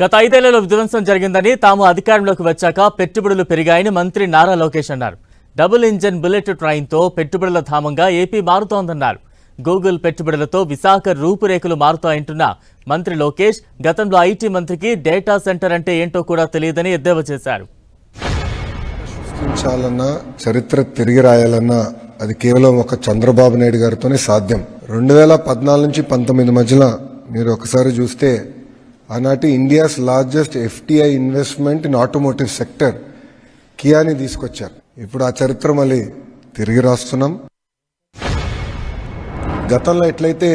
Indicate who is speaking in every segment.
Speaker 1: గత ఐదేళ్ళలో విధ్వంసం జరిగిందని తాము అధికారంలోకి వచ్చాక పెట్టుబడులు పెరిగాయని మంత్రి నారా లోకేష్ అన్నారు. డబుల్ ఇంజన్ బుల్లెట్ ట్రైన్తో పెట్టుబడుల ధామంగా ఏపీ మారుతోందన్నారు. గూగుల్ పెట్టుబడులతో విశాఖ రూపురేఖలు మారుతాయంటున్న మంత్రి లోకేష్ గతంలో ఐటీ మంత్రికి డేటా సెంటర్ అంటే ఏంటో కూడా తెలియదని ఎద్దేవా చేశారు.
Speaker 2: సృష్టించాలన్నా చరిత్ర తిరిగి రాయాలన్నా అది కేవలం ఒక చంద్రబాబు నాయుడు గారితోనే సాధ్యం. రెండు వేల పద్నాలుగు నుంచి పంతొమ్మిది మధ్యలో మీరు ఒకసారి చూస్తే ఆనాటి India's largest FDI investment in automotive sector Kiani తీసుకొచ్చారు. ఇప్పుడు ఆ చరిత్ర మళ్ళీ తిరిగి రాస్తున్నాం. గతంలో ఎట్లయితే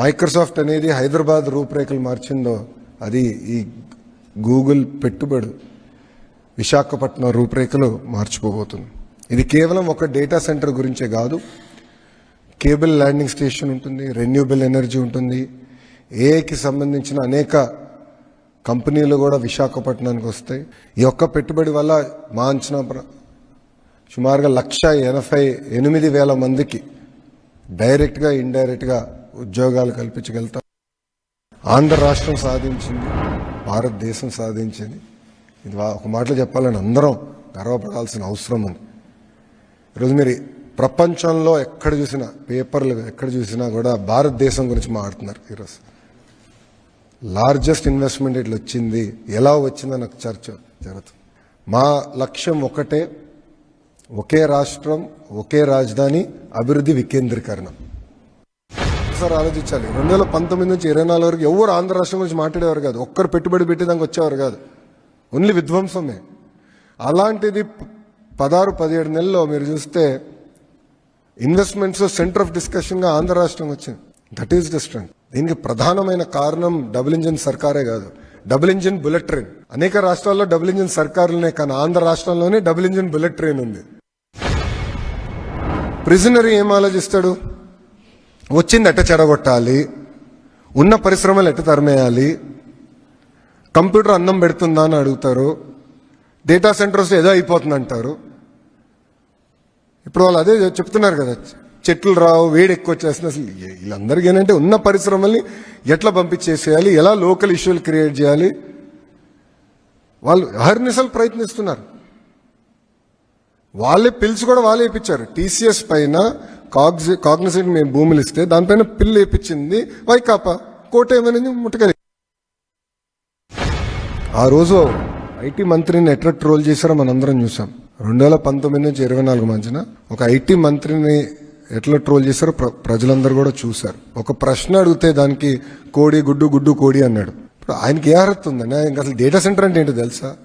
Speaker 2: మైక్రోసాఫ్ట్ అనేది హైదరాబాద్ రూపురేఖలు మార్చిందో అది ఈ గూగుల్ పెట్టుబడి విశాఖపట్నం రూపురేఖలు మార్చిపోబోతుంది. ఇది కేవలం ఒక డేటా సెంటర్ గురించే కాదు కేబుల్ ల్యాండింగ్ స్టేషన్ ఉంటుంది రెన్యూబుల్ ఎనర్జీ ఉంటుంది ఏఐకి సంబంధించిన అనేక కంపెనీలు కూడా విశాఖపట్నానికి వస్తాయి. ఈ యొక్క పెట్టుబడి వల్ల మా అంచనా ప్ర- సుమారుగా లక్ష ఎనభై ఎనిమిది వేల మందికి డైరెక్ట్గా ఇండైరెక్ట్గా ఉద్యోగాలు కల్పించగలుగుతాం. ఆంధ్ర రాష్ట్రం సాధించింది భారతదేశం సాధించింది. ఇది వా- ఒక మాటలో చెప్పాలని అందరం గర్వపడాల్సిన అవసరం ఉంది. ఈరోజు మీరు ప్రపంచంలో ఎక్కడ చూసినా పేపర్లు ఎక్కడ చూసినా కూడా భారతదేశం గురించి మాట్లాడుతున్నారు ఈరోజు. లార్జెస్ట్ ఇన్వెస్ట్మెంట్ ఇట్లా వచ్చింది. ఎలా వచ్చిందో నాకు చర్చ జరుగుతుంది. మా లక్ష్యం ఒకటే ఒకే రాష్ట్రం ఒకే రాజధాని అభివృద్ధి వికేంద్రీకరణ. ఒకసారి ఆలోచించాలి. రెండు వేల పంతొమ్మిది నుంచి ఇరవై నాలుగు వరకు ఎవరు ఆంధ్ర రాష్ట్రం గురించి మాట్లాడేవారు కాదు. ఒక్కరు పెట్టుబడి పెట్టి దానికి వచ్చేవారు కాదు. ఓన్లీ విధ్వంసమే. అలాంటిది పదహారు పదిహేడు నెలల్లో మీరు చూస్తే ఇన్వెస్ట్మెంట్స్ సెంటర్ ఆఫ్ డిస్కషన్గా ఆంధ్ర రాష్ట్రం వచ్చింది. దట్ ఈస్ ద స్ట్రెంత్ దీనికి ప్రధానమైన కారణం డబుల్ ఇంజిన్ సర్కారే కాదు. Double engine bullet train. అనేక రాష్ట్రాల్లో డబుల్ ఇంజిన్ సర్కారులనే కానీ ఆంధ్ర రాష్ట్రంలోనే డబుల్ ఇంజిన్ బుల్లెట్ ట్రైన్ ఉంది. ప్రిజనరీ ఏం ఆలోచిస్తాడు? వచ్చింది ఎట్ట చెడగొట్టాలి? ఉన్న పరిశ్రమలు ఎట్ట తరిమేయాలి? కంప్యూటర్ అన్నం పెడుతుందా అని అడుగుతారు. డేటా సెంటర్స్ ఏదో అయిపోతుంది అంటారు ఇప్పుడు వాళ్ళు అదే చెప్తున్నారు కదా చెట్లు రావు వేడి ఎక్కువ వచ్చేస్తుంది అసలు వీళ్ళందరికీ ఏంటంటే ఉన్న పరిశ్రమల్ని ఎట్లా పంపించేసేయాలి? ఎలా లోకల్ ఇష్యూలు క్రియేట్ చేయాలి? వాళ్ళు అహర్నిశలు ప్రయత్నిస్తున్నారు. వాళ్ళే పిల్స్ కూడా వాళ్ళే ఇప్పించారు టీసీఎస్ పైన కాగ్జి కాగ్నిసెంట్ మేము భూములు ఇస్తే దానిపైన పిల్లు వేయించింది వైకాపా. కోట ఏమైనా ముట్టగలి ఆ రోజు ఐటీ మంత్రిని ఎట్లా ట్రోల్ చేశారో మనందరం చూసాం. రెండు వేల పంతొమ్మిది నుంచి ఇరవై నాలుగు మధ్యన ఒక ఐటీ మంత్రిని ఎట్లా ట్రోల్ చేశారో ప్ర- ప్రజలందరూ కూడా చూశారు. ఒక ప్రశ్న అడిగితే దానికి కోడి గుడ్డు గుడ్డు కోడి అన్నాడు. ఇప్పుడు ఆయనకి ఏ అర్హత ఉందండి? ఆయనకి అసలు డేటా సెంటర్ అంటే ఏంటో తెలుసా?